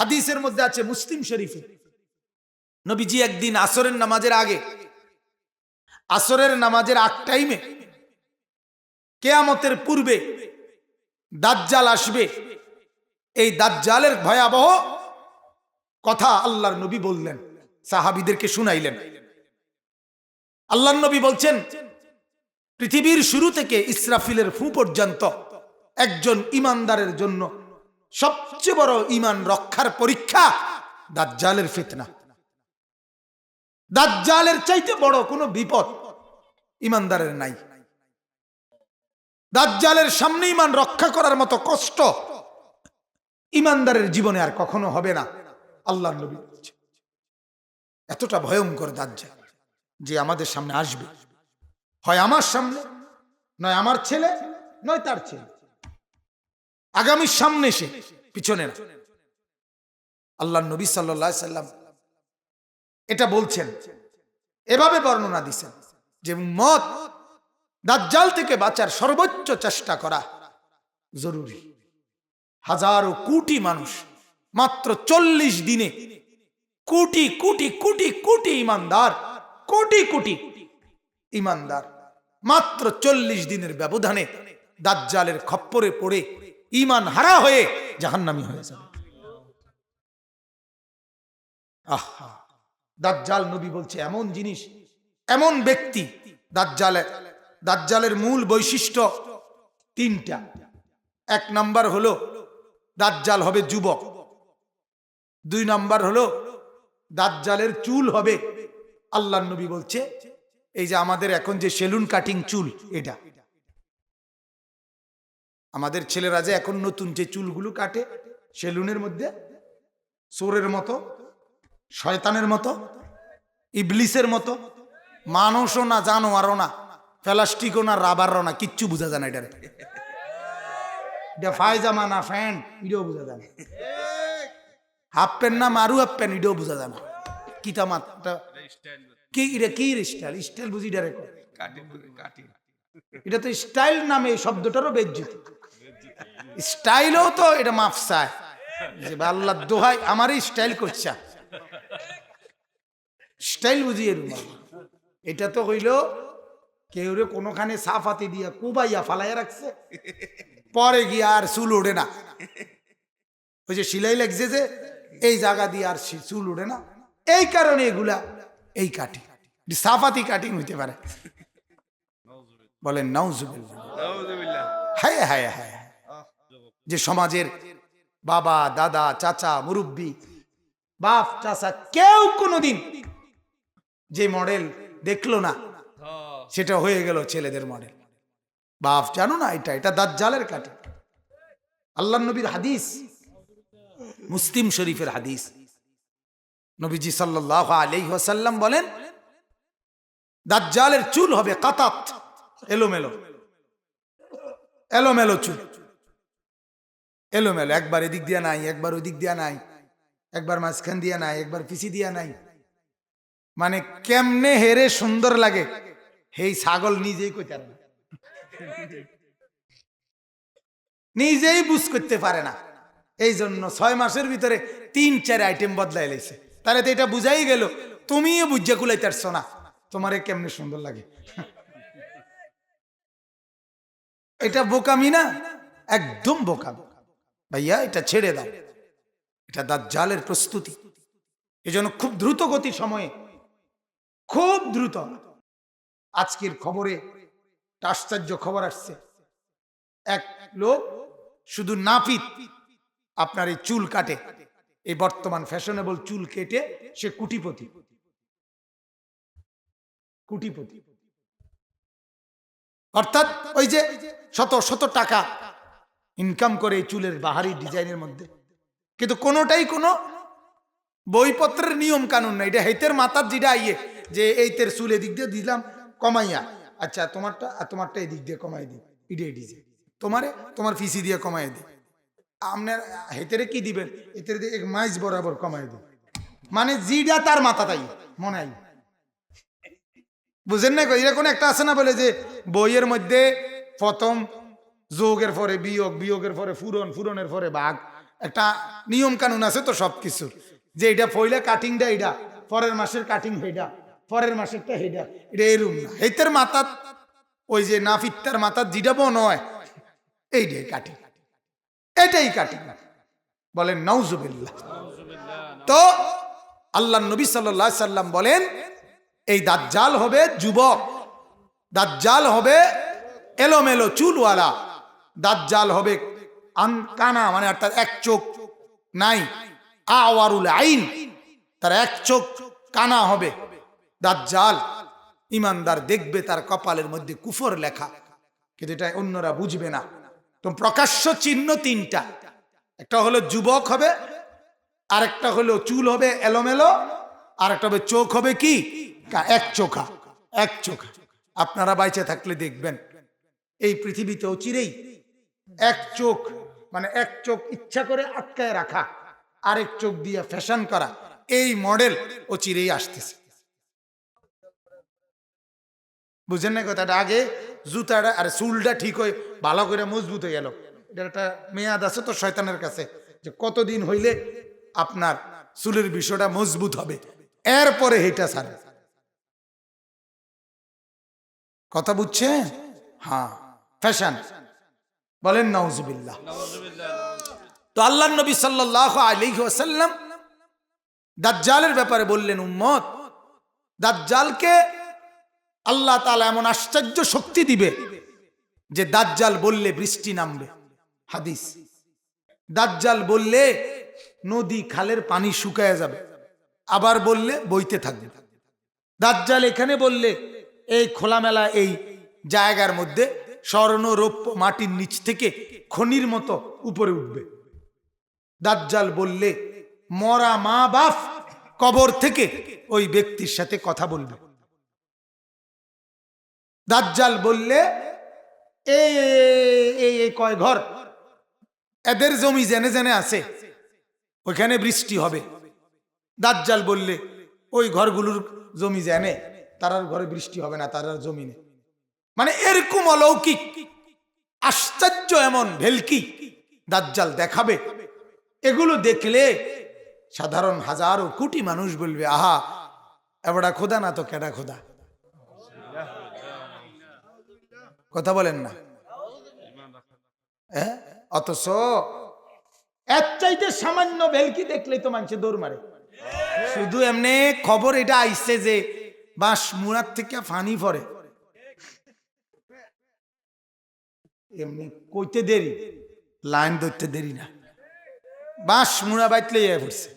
হাদিসের মধ্যে আছে মুসলিম শরীফে। নবীজি একদিন আসরের নামাজের আগে, আসরের নামাজের আগ টাইমে কেয়ামতের পূর্বে দাজ্জাল আসবে। এই দাজ্জালের ভয়াবহ কথা আল্লাহর নবী বললেন, সাহাবিদেরকে শুনাইলেন। আল্লাহর নবী বলছেন, পৃথিবীর শুরু থেকে ইসরাফিলের ফু পর্যন্ত একজন ইমানদারের জন্য সবচেয়ে বড় ইমান রক্ষার পরীক্ষা দাজ্জালের ফিতনা। দাজ্জালের চাইতে বড় কোনো বিপদ ইমানদারের নাই। দাজ্জালের সামনে ইমান রক্ষা করার মতো কষ্ট ইমানদারের জীবনে আর কখনো হবে না আল্লাহ নবী। এতটা ভয়ঙ্কর দাজ্জাল যে আমাদের সামনে আসবে। হয় আমার সামনে, নয় আমার ছেলে, নয় তার ছেলে। আগামীর সামনে সে পিছনে না। আল্লাহ নবী সাল্লাহ সাল্লাম এটা বলছেন। এভাবে বর্ণনা দিছেন যে মত দাজ্জাল থেকে বাঁচার সর্বোচ্চ চেষ্টা করা জরুরি। হাজারো কোটি মানুষ মাত্র চল্লিশ দিনে কোটি কোটি কোটি কোটি ইমানদার, কোটি কোটি ইমানদার মাত্র চল্লিশ দিনের ব্যবধানে দাজ্জালের খপ্পরে পড়ে ইমান হারা হয়ে জাহান্নামি হয়ে যাবে। আহা, দাজ্জাল নবী বলছে, এমন জিনিস, এমন ব্যক্তি দাজ্জালের দাজ্জালের মূল বৈশিষ্ট্য তিনটা। এক নাম্বার হলো, দাজ্জাল হবে যুবক। দুই নাম্বার হলো, দাজ্জালের চুল হবে। আল্লাহ নবী বলছে, এই যে আমাদের এখন যে সেলুন কাটিং চুল, এটা। আমাদের ছেলেরা যে এখন নতুন যে চুলগুলো কাটে, সেলুনের মধ্যে সোরের মতো, শয়তানের মতো, ইবলিসের মতো, মানুষও না, জানোয়ারও না, প্লাস্টিকও না, রাবারও না, কিচ্ছু বোঝা যায় না এটার। এটা ফায়জামা না ফ্যান্ট এটাও বোঝা যায় না। হাফ প্যান্ট না, মারু হাফ প্যান্ট, এটাও বোঝা যায় না। কিতা মাত্রা কি, এটা কি স্টাইল স্টাইল বুঝি এটা রেখো এটা তো স্টাইল নামে এই শব্দটারও বেজ্জিত। স্টাইলও তো এটা মাফসায়। যে বা আল্লাহ দোহাই, আমারই স্টাইল করছে। স্টাইল বুঝি এরকম এটা তো হইল, কেউ রে কোনোখানে সাফাতি দিয়া কুবাইয়া ফালাইয়া রাখছে। পরে গিয়ে আর চুল ওঠে না। ওই যে সিলাই লাগছে যে, এই জায়গা দিয়ে আর চুল ওঠে না। এই কারণে এগুলা এই কাটি। সাফাতি কাটিং হইতে পারে। বলেন নাউজুবিল্লাহ। হায় হায় হায়। যে সমাজের বাবা দাদা চাচা মুরব্বী বাপ চাচা কেউ কোনোদিন যে মডেল দেখল না সেটা হয়ে গেল ছেলেদের মডেল। বাপ জানো না এটা এটা দাজ্জালের কাটে আল্লাহ নবীর হাদিস মুসলিম শরীফের হাদিস। নবীজি সাল্লাহ আলাইহি ওয়াসাল্লাম বলেন দাজ্জালের চুল হবে কাতাত। এলোমেলো। এলোমেলো চুল। এলোমেলো, একবার এদিক দিয়া নাই, একবার ওদিক দিক দিয়া নাই, একবার মাঝখান দিয়া নাই, একবার পিছি দিয়া নাই। মানে কেমনে হেরে সুন্দর লাগে, হেই ছাগল নিজেই কইতে। নিজেই বুঝ করতে পারে না। এই জন্য ছয় মাসের ভিতরে তিন, চার আইটেম বদলাই লাইছে তাহলে তো এটা বুঝাই গেল তুমিও বুঝা কুলাইতে পারছ না। তোমারে কেমনে সুন্দর লাগে? এটা বোকামি না? একদম বোকাম। ভাইয়া, এটা ছেড়ে দাও। এটা দাজ্জালের প্রস্তুতি। এজন্য খুব দ্রুত গতির সময়ে। খুব দ্রুত। আজকের খবরে আশ্চর্য খবর আসছে। এক লোক শুধু নাপিত আপনার এই চুল কাটে। এই বর্তমান ফ্যাশনেবল চুল কেটে সে কুটিপতি। কুটিপতি। অর্থাৎ ওই যে শত শত টাকা ইনকাম করে এই চুলের বাহারি ডিজাইনের মধ্যে। কিন্তু কোনোটাই কোনো বইপত্রের নিয়ম কানুন না। এটা হেতের মাথার যেটা আইয়ে যে এই তের চুল এদিক দিয়ে দিলাম, কমাইয়া। আচ্ছা তোমারটা, আর তোমারটা এদিক দিয়ে কমাই দিই, ইডে ডিজে তোমারে, তোমার ফিসি দিয়ে কমাই দিই। আপনার হেতেরে কি দিবেন? দিয়ে এক মাইজ বরাবর কমাই দিই। মানে জিডা তার মাথা তাই মনে হয়। বুঝেন না এরকম একটা আছে না বলে যে বইয়ের মধ্যে প্রথম যোগের পরে বিয়োগ, বিয়োগের পরে ফুরন, ফুরনের পরে বাঘ। একটা নিয়ম কানুন আছে তো সব কিছু যে এটা ফইলে কাটিংটা এটা পরের মাসের কাটিং হেডা পরের মাসেরটা হেডা এটা এরুম না। হেতের মাথাত ওই যে নাফিত্তার মাথার যেটা বন হয়, এইটাই কাটিং। এটাই কাটিং। বলেন নৌজুবিল্লাহ তো আল্লাহ নবী সাল্লাম বলেন এই দাজ্জাল হবে যুবক। দাজ্জাল হবে এলোমেলো চুলওয়ালা। দাজ্জাল হবে কানা মানে অর্থাৎ এক চোখ নাই। আওয়ারুল আইন, তার এক চোখ কানা হবে। দাজ্জাল ইমানদার দেখবে তার কপালের মধ্যে কুফর লেখা, কিন্তু এটা অন্যরা বুঝবে না। তো প্রকাশ্য চিহ্ন তিনটা। একটা হলো যুবক হবে, আরেকটা হলো চুল হবে এলোমেলো আর একটা হবে চোখ হবে কা- এক চোখা এক চোখা। আপনারা বাইচে থাকলে দেখবেন, এই পৃথিবীতে চিরেই এক চোখ মানে এক চোখ ইচ্ছা করে আটকায় রাখা, আরেক চোখ দিয়ে ফ্যাশন করা, এই মডেল ও চিরেই আসতেছে। বুঝেন না কথাটা? আগে জুতাটা আর চুলটা ঠিক হয়ে ভালো করে মজবুত হয়ে গেল। এটা একটা মেয়াদ আছে তো শয়তানের কাছে, যে কতদিন হইলে আপনার চুলের বিষয়টা মজবুত হবে। এরপরে হেটা সারে কথা বুঝছে হ্যাঁ। ফ্যাশন বলেন নওজুবিল্লাহ তো আল্লাহ নবী সাল্লাহ আলাইহি ওয়াসাল্লাম দাজ্জালের ব্যাপারে বললেন, উম্মত, দাজ্জালকে আল্লাহ তালা এমন আশ্চর্য শক্তি দিবে যে দাজ্জাল বললে বৃষ্টি নামবে। হাদিস। দাজ্জাল বললে নদী খালের পানি শুকায় যাবে। আবার বললে বইতে থাকবে। দাজ্জাল এখানে বললে এই খোলামেলা এই জায়গার মধ্যে স্বর্ণ রৌপ্য মাটির নিচ থেকে খনির মতো উপরে উঠবে। দাজ্জাল বললে, মরা মা বাপ কবর থেকে ওই ব্যক্তির সাথে কথা বলবে। দাজ্জাল বললে, এই, এই- কয় ঘর? এদের জমি জেনে জেনে আছে, ওইখানে বৃষ্টি হবে। দাজ্জাল বললে, ওই ঘরগুলোর জমি জেনে। তারার ঘরে বৃষ্টি হবে না তারার জমিনে। মানে এরকম অলৌকিক, আশ্চর্য এমন ভেলকি দাজ্জাল দেখাবে। এগুলো দেখলে সাধারণ হাজারো কোটি মানুষ বলবে, আহা এবারটা খোদা না তো কেডা খোদা? কথা বলেন না? অথচ এর চাইতে সামান্য ভেলকি দেখলেই তো মানুষে দৌড় মারে। শুধু এমনি খবর এটা আইছে যে বাস মুরার থেকে ফানি পরে এমনি কইতে দেরি, লাইন ধরতে দেরি না। বাস মুড়া বাইতলে ইয়ে পড়ছে।